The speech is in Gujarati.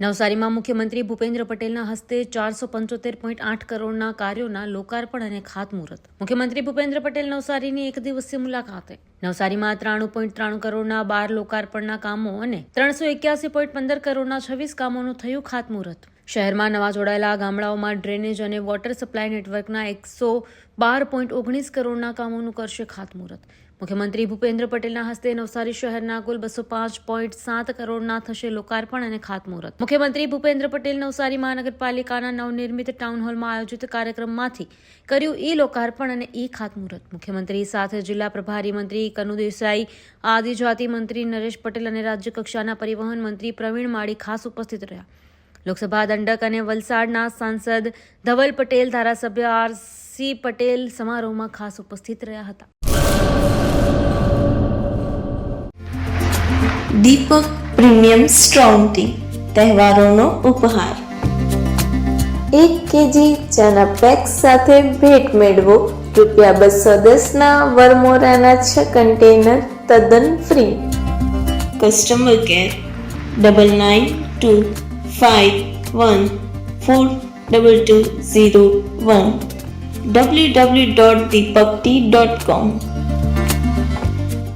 નવસારીમાં મુખ્યમંત્રી ભૂપેન્દ્ર પટેલના હસ્તે ચારસો પંચોતેર પોઈન્ટ આઠ કરોડના કાર્યોના લોકાર્પણ અને ખાતમુહૂર્ત. મુખ્યમંત્રી ભૂપેન્દ્ર પટેલ નવસારીની એક દિવસીય મુલાકાતે. નવસારીમાં ત્રાણું પોઈન્ટ ત્રાણું કરોડના બાર લોકાર્પણના કામો અને ત્રણસો એક્યાસી પોઈન્ટ પંદર કરોડના છવ્વીસ કામોનું થયું ખાતમુહૂર્ત. શહેરમાં નવા જોડાયેલા ગામડાઓમાં ડ્રેનેજ અને વોટર સપ્લાય નેટવર્કના એકસો બાર પોઈન્ટ ઓગણીસ કરોડના કામોનું કરશે ખાતમુહૂર્ત. મુખ્યમંત્રી ભૂપેન્દ્ર પટેલના હસ્તે નવસારી શહેરના કુલ બસો પાંચ પોઈન્ટ સાત કરોડના થશે લોકાર્પણ અને ખાતમુહૂર્ત. મુખ્યમંત્રી ભૂપેન્દ્ર પટેલ નવસારી મહાનગરપાલિકાના નવનિર્મિત ટાઉન હોલમાં આયોજિત કાર્યક્રમમાંથી કર્યું ઈ લોકાર્પણ અને ઈ ખાતમુહૂર્ત મુખ્યમંત્રી સાથે જિલ્લા પ્રભારી મંત્રી કનુ દેસાઈ, આદિજાતિ મંત્રી નરેશ પટેલ અને રાજ્ય કક્ષાના પરિવહન મંત્રી પ્રવીણ માળી ખાસ ઉપસ્થિત રહ્યા. લોકસભા દંડક અને વલસાડના સાંસદ ધવલ પટેલ ધારાસભ્ય આર સી પટેલ સમારોહમાં ખાસ ઉપસ્થિત રહ્યા હતા. દીપક પ્રીમિયમ સ્ટ્રોંગ ટી તહેવારોનો ઉપહાર. એક કેજી ચાના પેક સાથે ભેટ મેળવો રૂપિયા બસો દસના વરમોરાના છ કન્ટેનર તદ્દન free. Customer care double nine two five one four double two zero one www.deepakti.com